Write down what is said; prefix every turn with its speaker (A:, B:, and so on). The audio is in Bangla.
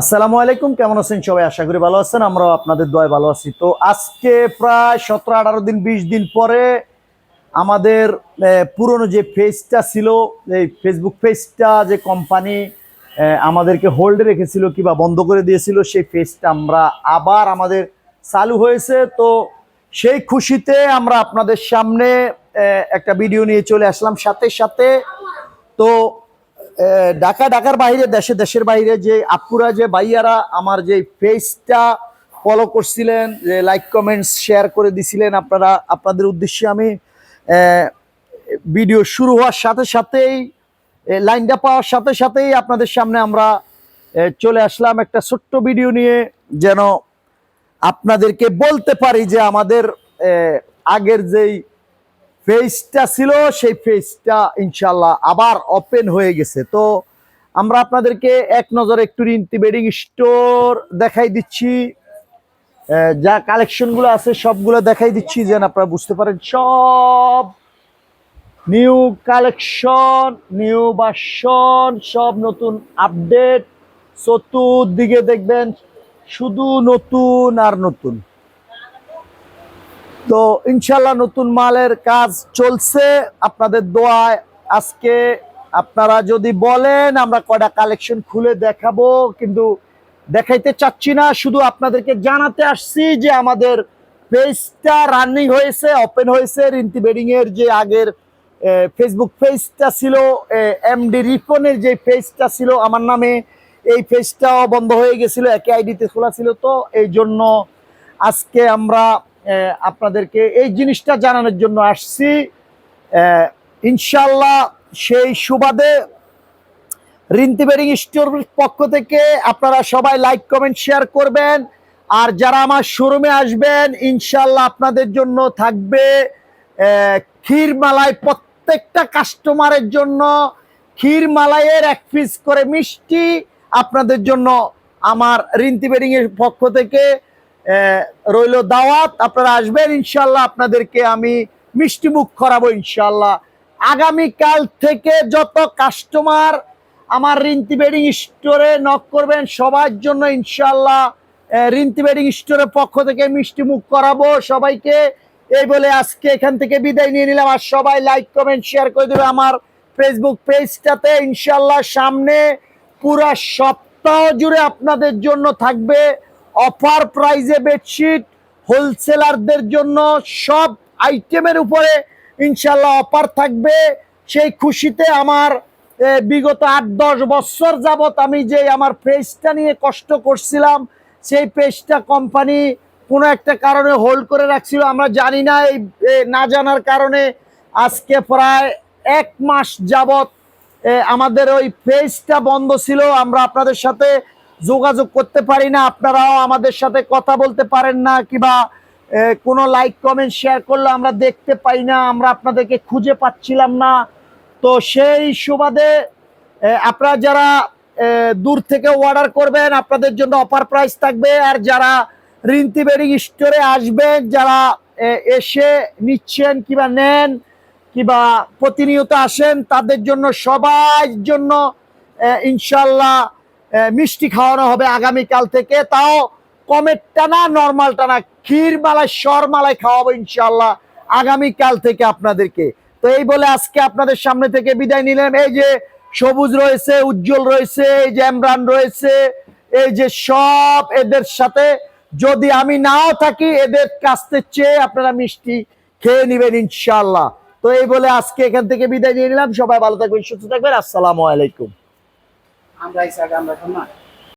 A: আসসালামু আলাইকুম, কেমন আছেন সবাই? আশা করি ভালো আছেন, আমরাও আপনাদের দয় ভালো আছি। তো আজকে প্রায় সতেরো আঠারো দিন, বিশ দিন পরে আমাদের পুরনো যে পেজটা ছিল, এই ফেসবুক পেজটা যে কোম্পানি আমাদেরকে হোল্ডে রেখেছিল কিংবা বন্ধ করে দিয়েছিল, সেই পেজটা আমরা আবার আমাদের চালু হয়েছে। তো সেই খুশিতে আমরা আপনাদের সামনে একটা ভিডিও নিয়ে চলে আসলাম সাথে সাথে। তো ঢাকা, ঢাকার বাইরে, দেশে, দেশের বাইরে যে আপুরা, যে ভাইয়ারা আমার যে পেজটা ফলো করছিলেন, যে লাইক কমেন্টস শেয়ার করে দিছিলেন আপনারা, আপনাদের উদ্দেশ্যে আমি ভিডিও শুরু হওয়ার সাথে সাথেই লাইনটা পাওয়ার সাথে সাথেই আপনাদের সামনে আমরা চলে আসলাম একটা ছোট্ট ভিডিও নিয়ে, যেন আপনাদেরকে বলতে পারি যে আমাদের আগের যেই ফেসটা ছিল, সেই ফেসটা ইনশাল্লাহ আবার ওপেন হয়ে গেছে। তো আমরা আপনাদেরকে এক নজরে একটু বেডিং স্টোর দেখাই দিচ্ছি। যা কালেকশনগুলো আছে সবগুলো দেখাই দিচ্ছি যেন আপনারা বুঝতে পারেন। সব নিউ কালেকশন নিউ ভার্সন সব নতুন আপডেট চতুর্দিকে দেখবেন শুধু নতুন আর নতুন। তো ইনশাল্লাহ নতুন মালের কাজ চলছে। আপনাদের দোয়ায় আজকে আপনারা যদি বলেন, আমরা কয়টা কালেকশন খুলে দেখাবো, কিন্তু দেখাইতে চাচ্ছি না। শুধু আপনাদেরকে জানাতে আসছি যে আমাদের পেজটা রানিং হয়েছে ওপেন হয়েছে। রিন্তি বেডিং এর যে আগের ফেসবুক পেজটা ছিল এমডি রিফনের যে পেজটা ছিল, আমার নামে এই পেজটাও বন্ধ হয়ে গেছিল, একে আইডিতে খোলা ছিল। তো এই জন্য আজকে আমরা আপনাদেরকে এই জিনিসটা জানানোর জন্য আসছি। ইনশাল্লাহ সেই সুবাদে রিন্তি বেরিং স্টোর পক্ষ থেকে আপনারা সবাই লাইক, কমেন্ট, শেয়ার করবেন। আর যারা আমার শোরুমে আসবেন ইনশাল্লাহ আপনাদের জন্য থাকবে ক্ষীর মালাই প্রত্যেকটা কাস্টমারের জন্য। ক্ষীর মালাইয়ের এক পিস করে মিষ্টি আপনাদের জন্য আমার রিন্তি বেডিং এর পক্ষ থেকে। রইল দাওয়াত, আপনারা আসবেন ইনশাল্লাহ আপনাদেরকে আমি মিষ্টি মুখ করাবো ইনশাল্লাহ আগামীকাল থেকে যত কাস্টমার আমার রিন্তি বেডিং স্টোরে নক করবেন, সবার জন্য ইনশাল্লাহ রিন্তি বেডিং স্টোরের পক্ষ থেকে মিষ্টি মুখ করাবো সবাইকে। এই বলে আজকে এখান থেকে বিদায় নিয়ে নিলাম, আর সবাই লাইক কমেন্ট শেয়ার করে দেবে আমার ফেসবুক পেজটাতে ইনশাল্লাহ সামনে পুরা সপ্তাহ জুড়ে আপনাদের জন্য থাকবে অফার প্রাইজে বেডশিট হোলসেলারদের জন্য সব আইটেমের উপরে ইনশাল্লাহ অফার থাকবে। সেই খুশিতে আমার বিগত আট দশ বছর যাবত আমি যে আমার পেজটা নিয়ে কষ্ট করছিলাম, সেই পেজটা কোম্পানি কোনো একটা কারণে হোল্ড করে রাখছিল। আমরা জানি না এই না জানার কারণে আজকে প্রায় এক মাস যাবত আমাদের ওই পেজটা বন্ধ ছিল। আমরা আপনাদের সাথে যোগাযোগ করতে পারি না, আপনারাও আমাদের সাথে কথা বলতে পারেন না, কিবা কোনো লাইক কমেন্ট শেয়ার করলে আমরা দেখতে পাই না, আমরা আপনাদেরকে খুঁজে পাচ্ছিলাম না। তো সেই সুবাদে আপনারা যারা দূর থেকে অর্ডার করবেন, আপনাদের জন্য অফার প্রাইস থাকবে। আর যারা রিন্তি বেডিং স্টোরে আসবেন, যারা এসে নিচ্ছেন কিবা নেন, কিবা প্রতিনিয়ত আসেন, তাদের জন্য সবার জন্য ইনশাল্লাহ মিষ্টি খাওয়ানো হবে আগামীকাল থেকে। তাও কমেরটা টানা নর্মালটা টানা। ক্ষীর মালাই, সর মালাই খাওয়াবো ইনশাল্লাহ আগামীকাল থেকে আপনাদেরকে। তো এই বলে আজকে আপনাদের সামনে থেকে বিদায় নিলাম। এই যে সবুজ রয়েছে, উজ্জ্বল রয়েছে, এই যে এমরান রয়েছে, এই যে সব এদের সাথে যদি আমি নাও থাকি, এদের কাছ থেকে চেয়ে আপনারা মিষ্টি খেয়ে নেবেন ইনশাল্লাহ তো এই বলে আজকে এখান থেকে বিদায় নিয়ে নিলাম। সবাই ভালো থাকবেন, সুস্থ থাকবেন। আসসালামু আলাইকুম।
B: আমরা হিসাবে আমরা এখন না